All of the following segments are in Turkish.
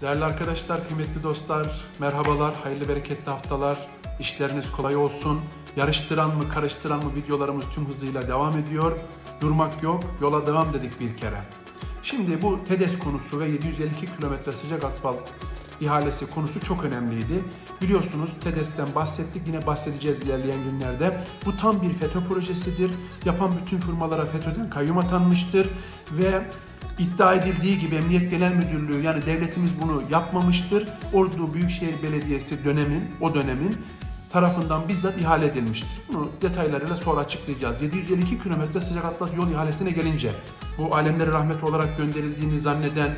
Değerli arkadaşlar, kıymetli dostlar, merhabalar, hayırlı bereketli haftalar, işleriniz kolay olsun. Yarıştıran mı, karıştıran mı videolarımız tüm hızıyla devam ediyor. Durmak yok, yola devam dedik bir kere. Şimdi bu TEDES konusu ve 752 kilometre sıcak asfalt ihalesi konusu çok önemliydi. Biliyorsunuz TEDES'ten bahsettik, yine bahsedeceğiz ilerleyen günlerde. Bu tam bir FETÖ projesidir. Yapan bütün firmalara FETÖ'den kayyum atanmıştır ve iddia edildiği gibi Emniyet Genel Müdürlüğü yani devletimiz bunu yapmamıştır. Ordu Büyükşehir Belediyesi dönemin, o dönemin tarafından bizzat ihale edilmiştir. Bunu detaylarıyla sonra açıklayacağız. 752 kilometre sıcak atlas yol ihalesine gelince bu alemlere rahmet olarak gönderildiğini zanneden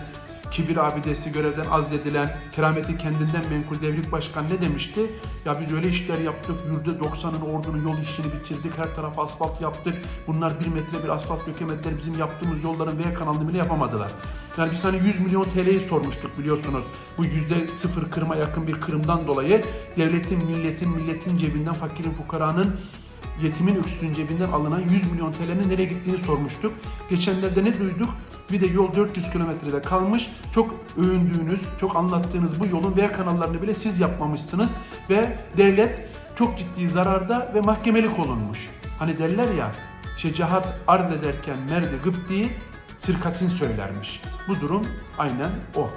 kibir abidesi görevden azledilen, kerameti kendinden menkul devrik başkan ne demişti? Ya biz öyle işler yaptık, yurdu 90'ın ordunun yol işini bitirdik, her taraf asfalt yaptık. Bunlar bir metre bir asfalt dökemediler, bizim yaptığımız yolların V kanalını bile yapamadılar. Yani biz hani 100 milyon TL'yi sormuştuk biliyorsunuz. Bu yüzde sıfır kırma yakın bir kırımdan dolayı devletin, milletin, milletin cebinden, fakirin, fukaranın yetimin öksüzün cebinden alınan 100 milyon TL'nin nereye gittiğini sormuştuk. Geçenlerde ne duyduk? Bir de yol 400 kilometrede kalmış. Çok övündüğünüz, çok anlattığınız bu yolun V kanallarını bile siz yapmamışsınız. Ve devlet çok ciddi zararda ve mahkemelik olunmuş. Hani derler ya, şecahat ard ederken merdi gıpti, sirkatin söylermiş. Bu durum aynen o.